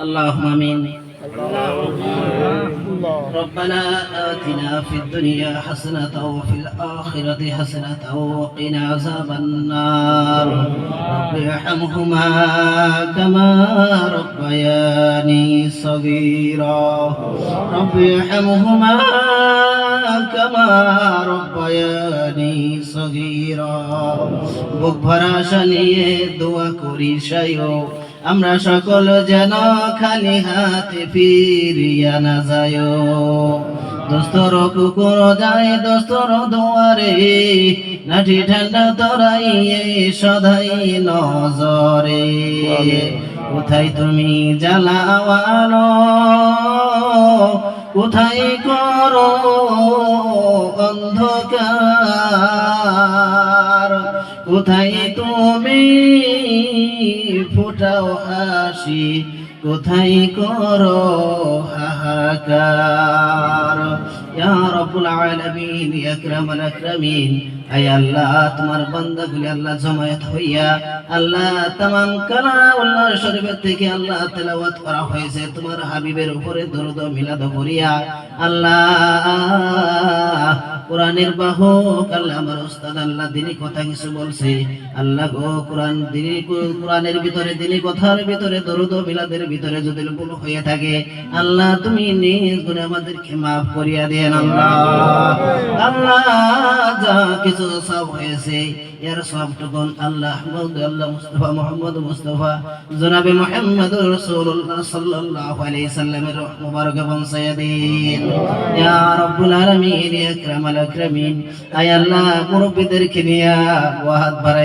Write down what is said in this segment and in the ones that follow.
اللهم امين ربنا آتنا في الدنيا حسنة وفي الآخرة حسنة وقنا عذاب النار رب ارحمهما كما ربياني صغيرا رب ارحمهما كما ربياني صغيرا বুক ভরা আশা নিয়ে দোয়া করি সায়ো আমরা সকল যেন খালি হাতে ফিরিয়া না যায় দোস্তর কুকুর যায় দোস্তর দুয়ারে নাঠি ঠান্ডা তরাইয়ে সদাই নজরে। কোথায় তুমি জ্বালাওয়ানো কোথায় করো অন্ধকার? কোথায় তুমি? ফুটাও হাসি কোথায় করো হাহাকার? ইয়া রাব্বুল আলামিন ইয়া আকরামুল আকরামিন আল্লাহ করা কোরআনের ভিতরে কথার ভিতরে, দরুদ মিলাদের ভিতরে যদি হয়ে থাকে, আল্লাহ তুমি নিজ গুণে আমাদেরকে মাফ করিয়া দেন। আল্লাহ আল্লাহ, যা নিয়া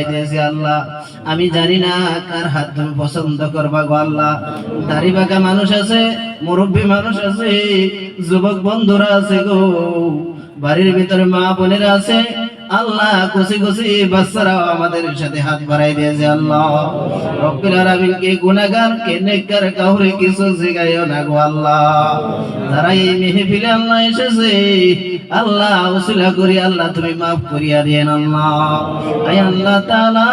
দিয়েছে আল্লাহ। আমি জানি না কার হাত তুমি পছন্দ করবা গো আল্লাহ। দাড়ি বাঁকা মানুষ আছে, মুরব্বী মানুষ আছে, যুবক বন্ধুরা আছে গো। বাড়ির ভিতরে মা বোনেরা আছে আল্লাহ খুশি খুশি বাচ্চারাও আমাদের সাথে হাত বাড়াই দিয়েছে, আল্লাহ। রব্বিল আলামিন কে গুনাহগার, কে নেককার, কাউরে কিছু জিগায়ও না গো, আল্লাহ। যারা এই মেহফিলে আল্লাহ এসেছে, আল্লাহ উসিলা করি, আল্লাহ তুমি মাফ করিয়া দিয়েন, আল্লাহ। আয় আল্লাহ তাআলা।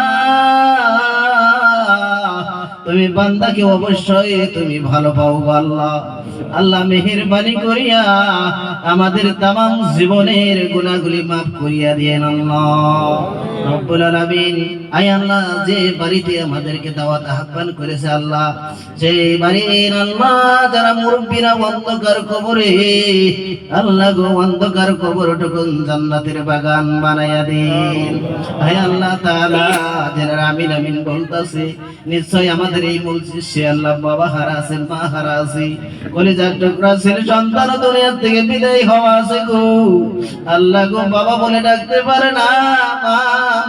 তুমি বান্দাকে অবশ্যই তুমি ভালো পাও আল্লাহ। আল্লাহ মেহেরবানি করিয়া আমাদের তাম জীবনের গুণাগুলি মাফ করিয়া দিয়েন আল্লাহ। রব্বুল আলামিন, আয় আল্লাহ, যে বাড়িতে আমাদেরকে দাওয়াত আহ্বান করেছে আল্লাহ বাড়ির আল্লাহ যারা অন্ধকার কবরে, আল্লাহ গো অন্ধকার কবর টুকুন জান্নাতের বাগান বানাইয়া দিন। আয় আল্লাহ তাআলা যারা আমিন আমিন বলতাছে, নিশ্চয় আমাদের এই মসজিদ, সে আল্লাহ বাবা হারা আছেন, মা হারা আছে। কলিজার টুকরা ছেলে সন্তান দুনিয়ার থেকে বিদায় হওয়া আছে গো। আল্লাহ গো বাবা বলে ডাকতে পারে না, মা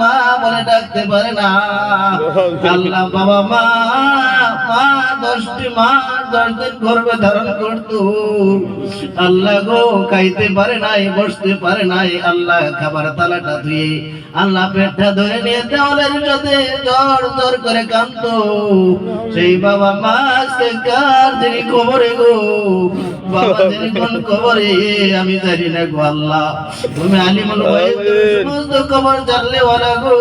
মা বলে ডাকতে পারে না। আল্লাহ বাবা, মা মা, দশটি মা। দশ ধারণ করতো। আল্লাহ গো, খাইতে পারে নাই, বসতে পারে নাই। আল্লাহ খাবার তালাটা ধুয়ে আল্লাহ পেটটা ধরে নিয়ে দেওয়ালের সাথে জ্বর জ্বর করে কান্ত সেই বাবা মা আজকে কার যিনি কবরে গো? বাবা যিনি কোন কবরে আমি জানি না গো আল্লাহ। তুমি আলিমুল গায়ব সমস্ত কবর জানলে গো।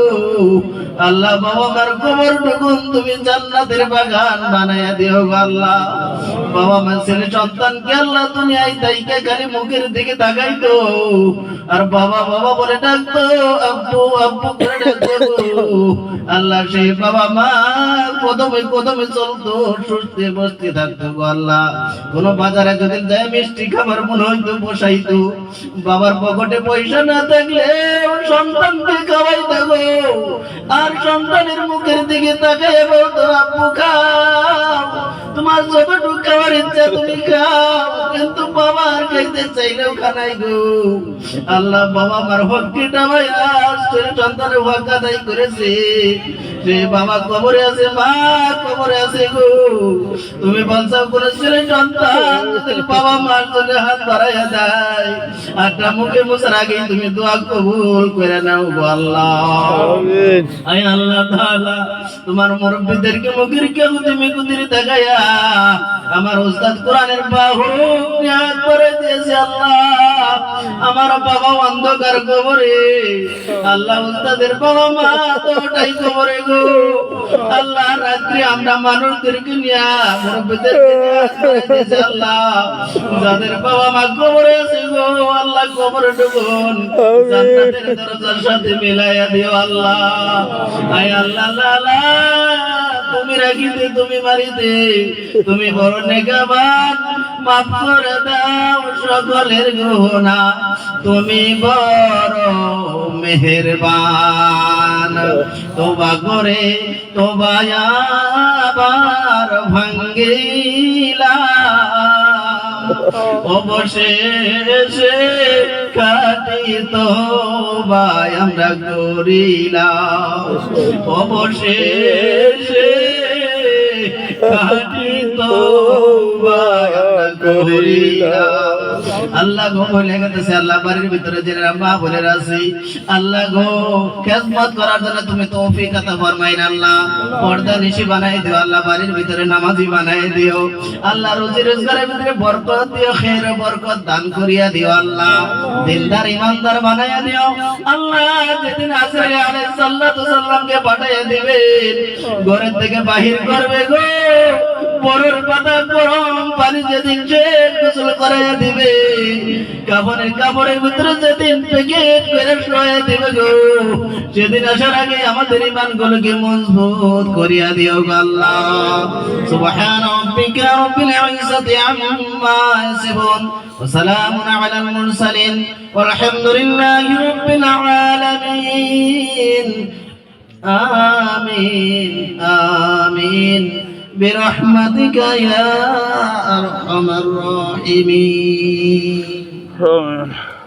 আল্লাহ বাবা মার কবর টুকুন তুমি জান্নাতের বাগান বানাইয়া দিও গো আল্লাহ। বাবা মা ছেলে সন্তানকে আল্লাহ দুনিয়ায় তাইকে খালি মুখের দিকে তাকাইতো। আর বাবা বাবা বলে ডাকতো আব্বু আব্বু করে ডাকতো আল্লাহ সেই বাবা মা কদমে কদমে চলতো সুস্থে বসতে থাকতো আল্লাহ। কোন বাজারে যদি যায় মিষ্টি খাবার মনে হইতো বসাইতো। বাবার পকেটে পয়সা না থাকলে সন্তানকে খাওয়াই দেবো আর সন্তানের মুখের দিকে তাকে বলতো, আব্বু খাও তোমার যতটুকু খাওয়ার ইচ্ছা তুমি খাও কিন্তু বাবা আর খাইতে চাইলেও খানাই গো। আল্লাহ বাবা আমার ভক্তিটা ভাই আজ সন্তানের হক আদায় করেছে। সে বাবা কবরে আছে মা কবরে আছে গো। তুমি বলছো কোন ছেলে সন্তান বাবা মার জন্য হাত বাড়াইয়া দেয় আটটা মুখে মুসার আগেই তুমি দোয়া কবুল করে নাও গো আল্লাহ। আয় আল্লাহ তাআলা তোমার মুরব্বিদেরকে মুখের কেউ তুমি কুদিরে দেখায়া আমার উস্তাদ কোরআনের বাহু নিয়াত করে দিয়েছে আল্লাহ। আমার বাবা অন্ধকার কবরে। আল্লাহ উস্তাদের বাবা মা তো ওটাই কবরে গো। আল্লাহ রাত্রি আমরা মানুষদেরকে নিয়ে আল্লাহ। যাদের বাবা মা কবরে আছে গো আল্লাহ কবরে ঢুকুন। জান্নাতের দরজার সাথে মিলাইয়া দিও আল্লাহ। আয় আল্লাহ লা তুমি রাখিতে, তুমি মারিতে। তুমি বড় নেগাবান মাফ করে দাও সকলের গুণা। তুমি বড় মেহেরবান। তোবা করে তোবা আবার ভাঙ্গিলাম অবশেষে কাটি তো আমরা করিলাম। অবশেষে কাটি তো করিলাম। আল্লাহ গো বলে গেছে, আল্লাহ বাড়ির ভিতরে যে মা বলে আছি আল্লাহ গো, খেদমত করার জন্য তুমি তৌফিক আতা ফরমাইন আল্লাহ। পর্দা নিশি বানাই দিও, আল্লাহ বাড়ির ভিতরে নামাজি বানাই দিও। আল্লাহ রুজি রোজগারের ভিতরে বরকত দিও, খের বরকত দান করিয়া দিও আল্লাহ। দিনদার ইমানদার বানাইয়া দিও। আল্লাহ যেদিন আসরে আলাইহিস সাল্লাতু সাল্লামকে পাঠাইয়া দিবেন, ঘরের থেকে বাহির করবে গো। বড়র পাতা গরম পানি যেদিন গোসল করাইয়া দিবে কাপড়ের কাপড়ের ভিতরে যেদিন প্যাকেট করে শোয়া দিবে গো সেদিন আসার আগে আমাদের ইমান গুলোকে মজবুত করিয়া দিও গো আল্লাহ সুবহান রাব্বিকা রাব্বিল ইজ্জাতি আম্মা ইয়াসিফুন وسلام على المرسلين والحمد لله رب العالمين آمين آمين برحمتك يا أرحم الراحمين Oh man.